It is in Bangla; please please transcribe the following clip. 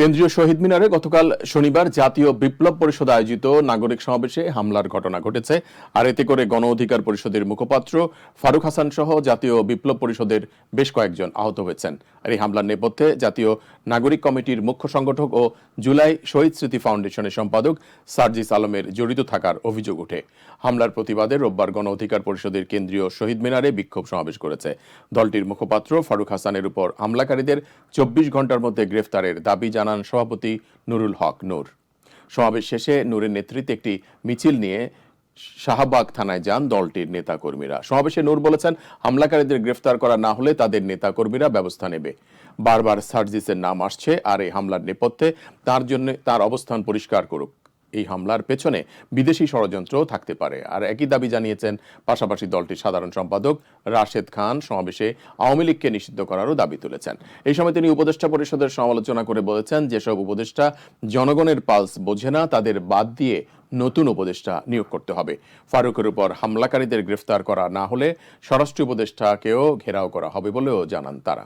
কেন্দ্রীয় শহীদ মিনারে গতকাল শনিবার জাতীয় বিপ্লব পরিষদ আয়োজিত নাগরিক সমাবেশে হামলার ঘটনা ঘটেছে। আর এতে করে গণ অধিকার পরিষদের মুখপাত্র ফারুক হাসান সহ জাতীয় বিপ্লব পরিষদের বেশ কয়েকজন আহত হয়েছেন। আর এই হামলার নেপথ্যে জাতীয় নাগরিক কমিটির মুখ্য সংগঠক ও জুলাই শহীদ স্মৃতি ফাউন্ডেশনের সম্পাদক সার্জিস আলমের জড়িত থাকার অভিযোগ ওঠে। হামলার প্রতিবাদে রোববার গণ অধিকার পরিষদের কেন্দ্রীয় শহীদ মিনারে বিক্ষোভ সমাবেশ করেছে। দলটির মুখপাত্র ফারুক হাসানের উপর হামলাকারীদের চব্বিশ ঘণ্টার মধ্যে গ্রেফতারের দাবি জানান সভাপতি নুরুল হক নূর। সমাবেশ শেষে নূরের নেতৃত্বে একটি মিছিল নিয়ে শাহবাগ থানায় যান দলটির নেতাকর্মীরা। সমাবেশে নূর বলেছেন, হামলাকারীদের গ্রেফতার করা না হলে তাদের নেতাকর্মীরা ব্যবস্থা নেবে। বারবার সার্জিসের নাম আসছে আর এই হামলার নেপথ্যে তার জন্য তার অবস্থান পরিষ্কার করুক। এই হামলার পেছনে বিদেশি ষড়যন্ত্র থাকতে পারে। আর একই দাবি জানিয়েছেন পাশাপাশি দলটির সাধারণ সম্পাদক রাশেদ খান সমাবেশে আওয়ামী লীগকে নিষিদ্ধ করারও দাবি তুলেছেন। এই সময় তিনি উপদেষ্টা পরিষদের সমালোচনা করে বলেছেন, যেসব উপদেষ্টা জনগণের পালস বোঝে না, তাদের বাদ দিয়ে নতুন উপদেষ্টা নিয়োগ করতে হবে। ফারুকের উপর হামলাকারীদের গ্রেফতার করা না হলে স্বরাষ্ট্র উপদেষ্টাকেও ঘেরাও করা হবে বলেও জানান তারা।